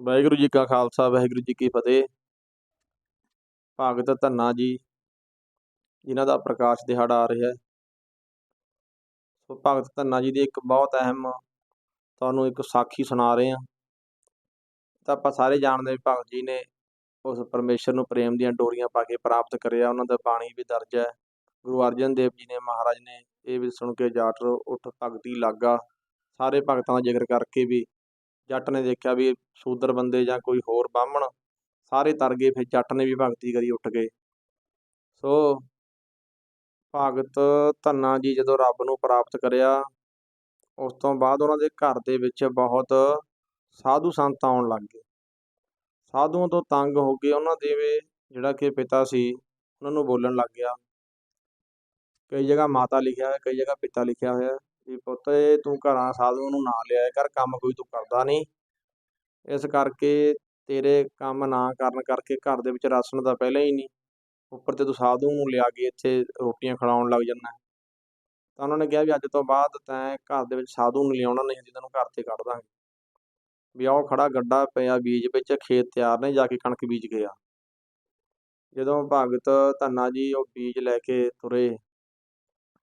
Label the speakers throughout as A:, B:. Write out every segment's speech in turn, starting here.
A: ਵਾਹਿਗੁਰੂ ਜੀ ਕਾ ਖਾਲਸਾ, ਵਾਹਿਗੁਰੂ ਜੀ ਕੀ ਫਤਿਹ। ਭਗਤ ਧੰਨਾ ਜੀ, ਜਿਨ੍ਹਾਂ ਦਾ ਪ੍ਰਕਾਸ਼ ਦਿਹਾੜਾ ਆ ਰਿਹਾ ਹੈ। ਸੋ ਭਗਤ ਧੰਨਾ ਜੀ ਦੀ ਇੱਕ ਬਹੁਤ ਅਹਿਮ ਤੁਹਾਨੂੰ ਇੱਕ ਸਾਖੀ ਸੁਣਾ ਰਹੇ ਹਾਂ। ਤਾਂ ਆਪਾਂ ਸਾਰੇ ਜਾਣਦੇ ਵੀ ਭਗਤ ਜੀ ਨੇ ਉਸ ਪਰਮੇਸ਼ਰ ਨੂੰ ਪ੍ਰੇਮ ਦੀਆਂ ਡੋਰੀਆਂ ਪਾ ਕੇ ਪ੍ਰਾਪਤ ਕਰਿਆ। ਉਹਨਾਂ ਦਾ ਬਾਣੀ ਵੀ ਦਰਜ ਹੈ। ਗੁਰੂ ਅਰਜਨ ਦੇਵ ਜੀ ਨੇ, ਮਹਾਰਾਜ ਨੇ ਇਹ ਵੀ ਸੁਣ ਕੇ ਜਾਟ ਉੱਠ ਭਗਤੀ ਲਾਗਾ। ਸਾਰੇ ਭਗਤਾਂ ਦਾ ਜ਼ਿਕਰ ਕਰਕੇ ਵੀ ਜੱਟ ਨੇ ਦੇਖਿਆ ਵੀ ਸ਼ੂਦਰ ਬੰਦੇ ਜਾਂ ਕੋਈ ਹੋਰ ਬਾਹਮਣ, ਸਾਰੇ ਤਰ ਗਏ, ਫਿਰ ਜੱਟ ਨੇ ਵੀ ਭਗਤੀ ਕਰੀ, ਉੱਠ ਗਏ। ਸੋ ਭਗਤ ਧੰਨਾ ਜੀ ਜਦੋਂ ਰੱਬ ਨੂੰ ਪ੍ਰਾਪਤ ਕਰਿਆ, ਉਸ ਤੋਂ ਬਾਅਦ ਉਹਨਾਂ ਦੇ ਘਰ ਦੇ ਵਿੱਚ ਬਹੁਤ ਸਾਧੂ ਸੰਤ ਆਉਣ ਲੱਗ ਗਏ। ਸਾਧੂਆਂ ਤੋਂ ਤੰਗ ਹੋ ਕੇ ਉਹਨਾਂ ਦੇ ਵੀ ਜਿਹੜਾ ਕਿ ਪਿਤਾ ਸੀ, ਉਹਨਾਂ ਨੂੰ ਬੋਲਣ ਲੱਗ ਗਿਆ। ਕਈ ਜਗ੍ਹਾ ਮਾਤਾ ਲਿਖਿਆ ਹੋਇਆ, ਕਈ ਜਗ੍ਹਾ ਪਿਤਾ ਲਿਖਿਆ ਹੋਇਆ। ਵੀ ਪੁੱਤ, ਇਹ ਤੂੰ ਘਰਾਂ ਸਾਧੂਆਂ ਨੂੰ ਨਾ ਲਿਆਇਆ ਕਰ, ਕੰਮ ਕੋਈ ਤੂੰ ਕਰਦਾ ਨਹੀਂ। ਇਸ ਕਰਕੇ ਤੇਰੇ ਕੰਮ ਨਾ ਕਰਨ ਕਰਕੇ ਘਰ ਦੇ ਵਿੱਚ ਰਾਸ਼ਨ ਦਾ ਪਹਿਲਾਂ ਹੀ ਨਹੀਂ। ਉੱਪਰ ਤੇ ਤੂੰ ਸਾਧੂ ਨੂੰ ਲਿਆ ਕੇ ਇੱਥੇ ਰੋਟੀਆਂ ਖਿਲਾਉਣ ਲੱਗ ਜਾਂਦਾ। ਤਾਂ ਉਹਨਾਂ ਨੇ ਕਿਹਾ ਵੀ ਅੱਜ ਤੋਂ ਬਾਅਦ ਤੈਂ ਘਰ ਦੇ ਵਿੱਚ ਸਾਧੂ ਨੂੰ ਲਿਆਉਣਾ ਨਹੀਂ, ਅਸੀਂ ਤੈਨੂੰ ਘਰ ਤੇ ਕੱਢ ਦਾਂਗੇ। ਵੀ ਆਹ ਖੜਾ ਗੱਡਾ ਪਿਆ ਬੀਜ ਵਿੱਚ, ਖੇਤ ਤਿਆਰ ਨੇ, ਜਾ ਕੇ ਕਣਕ ਬੀਜ ਗਿਆ। ਜਦੋਂ ਭਗਤ ਧੰਨਾ ਜੀ ਉਹ ਬੀਜ ਲੈ ਕੇ ਤੁਰੇ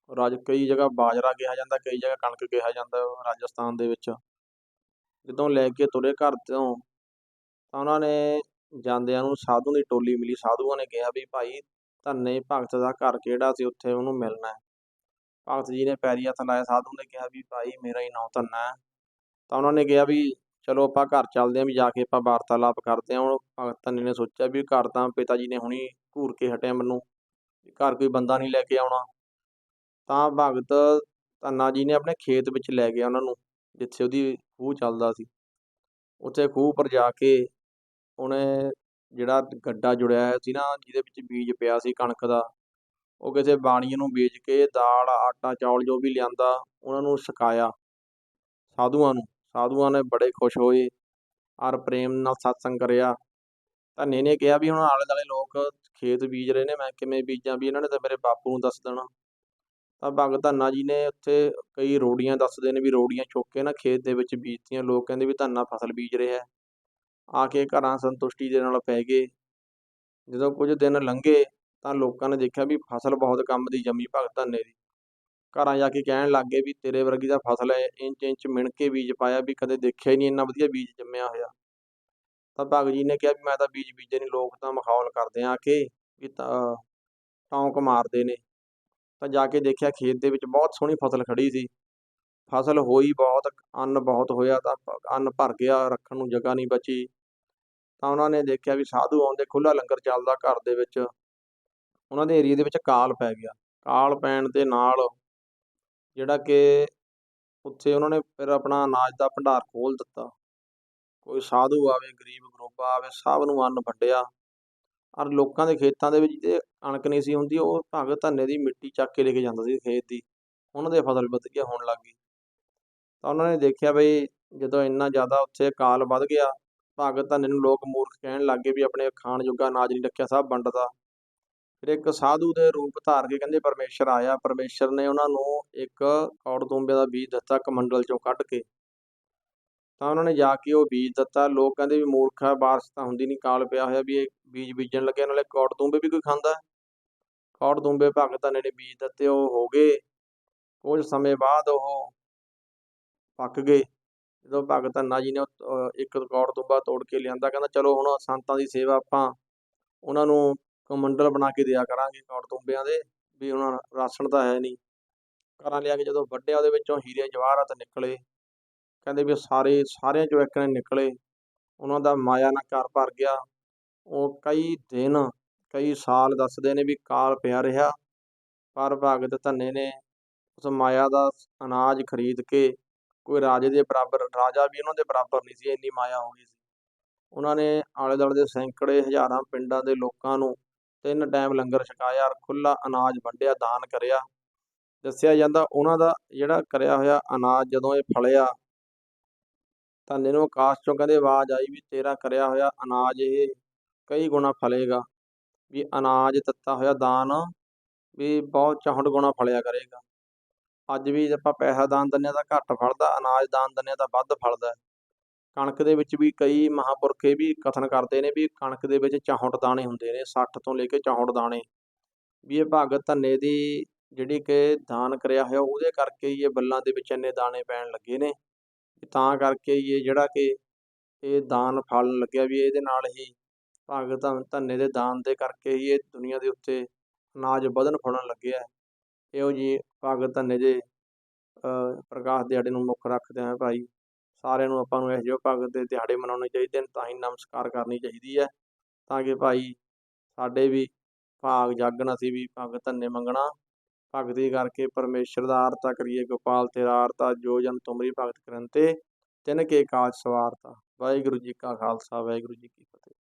A: ਰਾਜ ਕਈ ਜਗ੍ਹਾ ਬਾਜਰਾ ਕਿਹਾ ਜਾਂਦਾ, ਕਈ ਜਗ੍ਹਾ ਕਣਕ ਕਿਹਾ ਜਾਂਦਾ ਰਾਜਸਥਾਨ ਦੇ ਵਿੱਚ। ਜਦੋਂ ਲੈ ਕੇ ਤੁਰੇ ਘਰ ਤੋਂ, ਤਾਂ ਉਹਨਾਂ ਨੇ ਜਾਂਦਿਆਂ ਨੂੰ ਸਾਧੂ ਦੀ ਟੋਲੀ ਮਿਲੀ। ਸਾਧੂਆਂ ਨੇ ਕਿਹਾ ਵੀ ਭਾਈ, ਧੰਨੇ ਭਗਤ ਦਾ ਘਰ ਕਿਹੜਾ ਸੀ? ਉੱਥੇ ਉਹਨੂੰ ਮਿਲਣਾ ਹੈ। ਭਗਤ ਜੀ ਨੇ ਪੈਰੀ ਹੱਥ ਲਾਇਆ। ਸਾਧੂ ਨੇ ਕਿਹਾ ਵੀ ਭਾਈ, ਮੇਰਾ ਹੀ ਨਾਂ ਧੰਨਾ ਹੈ। ਤਾਂ ਉਹਨਾਂ ਨੇ ਕਿਹਾ ਵੀ ਚਲੋ ਆਪਾਂ ਘਰ ਚੱਲਦੇ ਆਂ ਵੀ ਜਾ ਕੇ ਆਪਾਂ ਵਾਰਤਾਲਾਪ ਕਰਦੇ ਆਂ ਹੁਣ ਭਗਤ ਧੰਨੇ ਨੇ ਸੋਚਿਆ ਵੀ ਘਰ ਤਾਂ ਪਿਤਾ ਜੀ ਨੇ ਹੁਣੀ ਘੂਰ ਕੇ ਹਟਿਆ ਮੈਨੂੰ। ਘਰ ਕੋਈ ਬੰਦਾ ਨਹੀਂ ਲੈ ਕੇ ਆਉਣਾ। ਤਾਂ ਭਗਤ ਧੰਨਾ ਜੀ ਨੇ ਆਪਣੇ ਖੇਤ ਵਿੱਚ ਲੈ ਗਿਆ ਉਹਨਾਂ ਨੂੰ, ਜਿੱਥੇ ਉਹਦੀ ਖੂਹ ਚੱਲਦਾ ਸੀ। ਉੱਥੇ ਖੂਹ ਪਰ ਜਾ ਕੇ ਉਹਨੇ ਜਿਹੜਾ ਗੱਡਾ ਜੁੜਿਆ ਹੋਇਆ ਸੀ ਨਾ, ਜਿਹਦੇ ਵਿੱਚ ਬੀਜ ਪਿਆ ਸੀ ਕਣਕ ਦਾ, ਉਹ ਕਿਸੇ ਬਾਣੀ ਨੂੰ ਵੇਚ ਕੇ ਦਾਲ, ਆਟਾ, ਚੌਲ ਜੋ ਵੀ ਲਿਆਂਦਾ, ਉਹਨਾਂ ਨੂੰ ਛਕਾਇਆ ਸਾਧੂਆਂ ਨੂੰ। ਸਾਧੂਆਂ ਨੇ ਬੜੇ ਖੁਸ਼ ਹੋਏ ਔਰ ਪ੍ਰੇਮ ਨਾਲ ਸਤਸੰਗ ਕਰਿਆ। ਧੰਨੇ ਨੇ ਕਿਹਾ ਵੀ ਹੁਣ ਆਲੇ ਦੁਆਲੇ ਲੋਕ ਖੇਤ ਬੀਜ ਰਹੇ ਨੇ, ਮੈਂ ਕਿਵੇਂ ਬੀਜਾਂ? ਵੀ ਇਹਨਾਂ ਨੇ ਤਾਂ ਮੇਰੇ ਬਾਪੂ ਨੂੰ ਦੱਸ ਦੇਣਾ। ਤਾਂ ਭਗਤ ਧੰਨਾ ਜੀ ਨੇ ਉੱਥੇ ਕਈ ਰੋੜੀਆਂ ਦੱਸਦੇ ਨੇ ਵੀ ਰੋੜੀਆਂ ਚੁੱਕ ਕੇ ਨਾ ਖੇਤ ਦੇ ਵਿੱਚ ਬੀਜਤੀਆਂ। ਲੋਕ ਕਹਿੰਦੇ ਵੀ ਧੰਨਾ ਫਸਲ ਬੀਜ ਰਿਹਾ ਆ ਕੇ ਘਰਾਂ ਸੰਤੁਸ਼ਟੀ ਦੇ ਨਾਲ ਪੈ ਗਏ। ਜਦੋਂ ਕੁਝ ਦਿਨ ਲੰਘੇ ਤਾਂ ਲੋਕਾਂ ਨੇ ਦੇਖਿਆ ਵੀ ਫਸਲ ਬਹੁਤ ਕੰਮ ਦੀ ਜੰਮੀ ਭਗਤ ਧੰਨੇ ਦੀ। ਘਰਾਂ ਜਾ ਕੇ ਕਹਿਣ ਲੱਗ ਗਏ ਵੀ ਤੇਰੇ ਵਰਗੀ ਦਾ ਫਸਲ ਹੈ ਇੰਚ ਇੰਚ ਮਿਣ ਕੇ ਬੀਜ ਪਾਇਆ ਵੀ ਕਦੇ ਦੇਖਿਆ ਹੀ ਨਹੀਂ ਇੰਨਾ ਵਧੀਆ ਬੀਜ ਜੰਮਿਆ ਹੋਇਆ। ਤਾਂ ਭਗਤ ਜੀ ਨੇ ਕਿਹਾ ਵੀ ਮੈਂ ਤਾਂ ਬੀਜ ਬੀਜੇ ਨਹੀਂ, ਲੋਕ ਤਾਂ ਮਖੌਲ ਕਰਦੇ ਆ ਕੇ ਵੀ ਤਾਂ ਟੌਂਕ ਮਾਰਦੇ ਨੇ। ਤਾਂ ਜਾ ਕੇ ਦੇਖਿਆ ਖੇਤ ਦੇ ਵਿੱਚ ਬਹੁਤ ਸੋਹਣੀ ਫਸਲ ਖੜੀ ਸੀ। ਫਸਲ ਹੋਈ ਬਹੁਤ, ਅੰਨ ਬਹੁਤ ਹੋਇਆ ਤਾਂ ਅੰਨ ਭਰ ਗਿਆ, ਰੱਖਣ ਨੂੰ ਜਗ੍ਹਾ ਨਹੀਂ ਬਚੀ। ਤਾਂ ਉਹਨਾਂ ਨੇ ਦੇਖਿਆ ਵੀ ਸਾਧੂ ਆਉਂਦੇ ਖੁੱਲਾ ਲੰਗਰ ਚੱਲਦਾ ਘਰ ਦੇ ਵਿੱਚ। ਉਹਨਾਂ ਦੇ ਏਰੀਆ ਦੇ ਵਿੱਚ ਕਾਲ ਪੈ ਗਿਆ। ਕਾਲ ਪੈਣ ਦੇ ਨਾਲ ਜਿਹੜਾ ਕਿ ਉੱਥੇ ਉਹਨਾਂ ਨੇ ਫਿਰ ਆਪਣਾ ਅਨਾਜ ਦਾ ਭੰਡਾਰ ਖੋਲ ਦਿੱਤਾ। ਕੋਈ ਸਾਧੂ ਆਵੇ, ਗਰੀਬ ਗਰੋਬਾ ਆਵੇ, ਸਭ ਨੂੰ ਅੰਨ ਵੰਡਿਆ। ਔਰ ਲੋਕਾਂ ਦੇ ਖੇਤਾਂ ਦੇ ਵਿੱਚ ਜਿਹਦੇ ਕਣਕ ਨਹੀਂ ਸੀ ਹੁੰਦੀ, ਉਹ ਭਗਤ ਧੰਨੇ ਦੀ ਮਿੱਟੀ ਚੱਕ ਕੇ ਲੈ ਕੇ ਜਾਂਦਾ ਸੀ ਖੇਤ ਦੀ, ਉਹਨਾਂ ਦੇ ਫਸਲ ਵਧੀਆ ਹੋਣ ਲੱਗ ਗਈ। ਤਾਂ ਉਹਨਾਂ ਨੇ ਦੇਖਿਆ ਬਈ ਜਦੋਂ ਇੰਨਾ ਜ਼ਿਆਦਾ ਉੱਥੇ ਕਾਲ ਵੱਧ ਗਿਆ ਭਗਤ ਧੰਨੇ ਨੂੰ ਲੋਕ ਮੂਰਖ ਕਹਿਣ ਲੱਗ ਗਏ ਵੀ ਆਪਣੇ ਖਾਣ ਜੋਗਾ ਅਨਾਜ ਨਹੀਂ ਰੱਖਿਆ, ਸਭ ਵੰਡਦਾ ਫਿਰ ਇੱਕ ਸਾਧੂ ਦੇ ਰੂਪ ਧਾਰ ਕੇ ਕਹਿੰਦੇ ਪਰਮੇਸ਼ਰ ਆਇਆ, ਪਰਮੇਸ਼ਰ ਨੇ ਉਹਨਾਂ ਨੂੰ ਇੱਕ ਕੌੜ ਤੁੰਬੇ ਦਾ ਬੀਜ ਦਿੱਤਾ ਕਮੰਡਲ ਚੋਂ ਕੱਢ ਕੇ। ਤਾਂ ਉਹਨਾਂ ਨੇ ਜਾ ਕੇ ਉਹ ਬੀਜ ਦਿੱਤਾ। ਲੋਕ ਕਹਿੰਦੇ ਵੀ ਮੂਰਖ ਹੈ ਬਾਰਿਸ਼ ਤਾਂ ਹੁੰਦੀ ਨਹੀਂ ਕਾਲ ਪਿਆ ਹੋਇਆ ਵੀ ਇਹ ਬੀਜ ਬੀਜਣ ਲੱਗਿਆ ਨਾਲੇ ਕੌੜ ਤੁੰਬੇ ਵੀ ਕੋਈ ਖਾਂਦਾ। ਕੌੜ ਤੁੰਬੇ ਭਗਤਾਂ ਨੇ ਬੀਜ ਦਿੱਤੇ, ਉਹ ਹੋ ਗਏ। ਕੁਝ ਸਮੇਂ ਬਾਅਦ ਉਹ ਪੱਕ ਗਏ। ਜਦੋਂ ਭਗਤ ਧੰਨਾ ਜੀ ਨੇ ਇੱਕ ਕੌੜ ਤੁੰਬਾ ਤੋੜ ਕੇ ਲਿਆਂਦਾ, ਕਹਿੰਦਾ ਚਲੋ ਹੁਣ ਸੰਤਾਂ ਦੀ ਸੇਵਾ ਆਪਾਂ ਉਹਨਾਂ ਨੂੰ ਕਮੰਡਲ ਬਣਾ ਕੇ ਦਿਆ ਕਰਾਂਗੇ ਕੌੜ ਤੁੰਬਿਆਂ ਦੇ, ਵੀ ਉਹਨਾਂ ਰਾਸ਼ਨ ਤਾਂ ਹੈ ਨਹੀਂ ਘਰਾਂ ਲਿਆ ਕੇ ਜਦੋਂ ਵੱਡਿਆ ਉਹਦੇ ਵਿੱਚੋਂ ਹੀਰੇ ਜਵਾਹਰਾਤ ਨਿਕਲੇ। ਕਹਿੰਦੇ ਵੀ ਸਾਰੇ, ਸਾਰਿਆਂ ਚੋਂ ਇੱਕ ਨੇ ਨਿਕਲੇ। ਉਹਨਾਂ ਦਾ ਮਾਇਆ ਨਾਲ ਘਰ ਭਰ ਗਿਆ। ਉਹ ਕਈ ਦਿਨ, ਕਈ ਸਾਲ ਦੱਸਦੇ ਨੇ ਵੀ ਕਾਲ ਪਿਆ ਰਿਹਾ। ਪਰ ਭਗਤ ਧੰਨੇ ਨੇ ਉਸ ਮਾਇਆ ਦਾ ਅਨਾਜ ਖਰੀਦ ਕੇ ਕੋਈ ਰਾਜੇ ਦੇ ਬਰਾਬਰ, ਰਾਜਾ ਵੀ ਉਹਨਾਂ ਦੇ ਬਰਾਬਰ ਨਹੀਂ ਸੀ, ਇੰਨੀ ਮਾਇਆ ਹੋ ਗਈ ਸੀ। ਉਹਨਾਂ ਨੇ ਆਲੇ ਦੁਆਲੇ ਦੇ ਸੈਂਕੜੇ ਹਜ਼ਾਰਾਂ ਪਿੰਡਾਂ ਦੇ ਲੋਕਾਂ ਨੂੰ ਤਿੰਨ ਟਾਈਮ ਲੰਗਰ ਛਕਾਇਆ ਔਰ ਖੁੱਲਾ ਅਨਾਜ ਵੰਡਿਆ, ਦਾਨ ਕਰਿਆ। ਦੱਸਿਆ ਜਾਂਦਾ ਉਹਨਾਂ ਦਾ ਜਿਹੜਾ ਕਰਿਆ ਹੋਇਆ ਅਨਾਜ ਜਦੋਂ ਇਹ ਫਲਿਆ ਧੰਨੇ ਨੂੰ ਆਕਾਸ਼ ਚੋਂ ਕਹਿੰਦੇ ਆਵਾਜ਼ ਆਈ ਵੀ ਤੇਰਾ ਕਰਿਆ ਹੋਇਆ ਅਨਾਜ ਇਹ ਕਈ ਗੁਣਾ ਫਲੇਗਾ, ਵੀ ਅਨਾਜ ਦਿੱਤਾ ਹੋਇਆ ਦਾਨ ਵੀ ਬਹੁਤ ਚੌਂਹਠ ਗੁਣਾ ਫਲਿਆ ਕਰੇਗਾ। ਅੱਜ ਵੀ ਆਪਾਂ ਪੈਸਾ ਦਾਨ ਦਿੰਦੇ ਹਾਂ ਤਾਂ ਘੱਟ ਫਲਦਾ, ਅਨਾਜ ਦਾਨ ਦਿੰਦੇ ਹਾਂ ਤਾਂ ਵੱਧ ਫਲਦਾ। ਕਣਕ ਦੇ ਵਿੱਚ ਵੀ ਕਈ ਮਹਾਂਪੁਰਖ ਇਹ ਵੀ ਕਥਨ ਕਰਦੇ ਨੇ ਵੀ ਕਣਕ ਦੇ ਵਿੱਚ 64 ਦਾਣੇ ਹੁੰਦੇ ਨੇ 60 ਤੋਂ ਲੈ ਕੇ 64 ਦਾਣੇ। ਵੀ ਇਹ ਭਗਤ ਧੰਨੇ ਦੀ ਜਿਹੜੀ ਕਿ ਦਾਨ ਕਰਿਆ ਹੋਇਆ ਉਹਦੇ ਕਰਕੇ ਹੀ ਇਹ ਬੱਲਾਂ ਦੇ ਵਿੱਚ ਇੰਨੇ ਦਾਣੇ ਪੈਣ ਲੱਗੇ ਨੇ। ਤਾਂ ਕਰਕੇ ਹੀ ਇਹ ਜਿਹੜਾ ਕਿ ਇਹ ਦਾਨ ਫਲਣ ਲੱਗਿਆ ਵੀ ਇਹਦੇ ਨਾਲ ਹੀ ਭਗਤ ਧੰਨੇ ਦੇ ਦਾਨ ਦੇ ਕਰਕੇ ਹੀ ਇਹ ਦੁਨੀਆ ਦੇ ਉੱਤੇ ਅਨਾਜ ਵਧਣ ਫੁੱਲਣ ਲੱਗਿਆ ਇਹੋ ਜੀ ਭਗਤ ਧੰਨੇ ਦੇ ਪ੍ਰਕਾਸ਼ ਦਿਹਾੜੇ ਨੂੰ ਮੁੱਖ ਰੱਖਦੇ ਹਾਂ ਭਾਈ। ਸਾਰਿਆਂ ਨੂੰ ਆਪਾਂ ਨੂੰ ਇਹੋ ਜਿਹੇ ਭਗਤ ਦੇ ਦਿਹਾੜੇ ਮਨਾਉਣੇ ਚਾਹੀਦੇ ਨੇ, ਤਾਂ ਹੀ ਨਮਸਕਾਰ ਕਰਨੀ ਚਾਹੀਦੀ ਹੈ ਤਾਂ ਕਿ ਭਾਈ ਸਾਡੇ ਵੀ ਭਾਗ ਜਾਗਣ, ਅਸੀਂ ਵੀ ਭਗਤ ਧੰਨੇ ਮੰਗਣਾ। ਭਗਤੀ ਕਰਕੇ ਪਰਮੇਸ਼ਰ ਦਾ ਆਰਤਾ ਕਰੀਏ, ਗੋਪਾਲ ਤੇਰਾ ਆਰਤਾ, ਜੋ ਜਨ ਤੁਮਰੀ ਭਗਤ ਕਰਨ ਤੇ ਤਿਨ ਕੇ ਕਾਜ ਸਵਾਰਤਾ। ਵਾਹਿਗੁਰੂ ਜੀ ਕਾ ਖਾਲਸਾ, ਵਾਹਿਗੁਰੂ ਜੀ ਕੀ ਫਤਿਹ।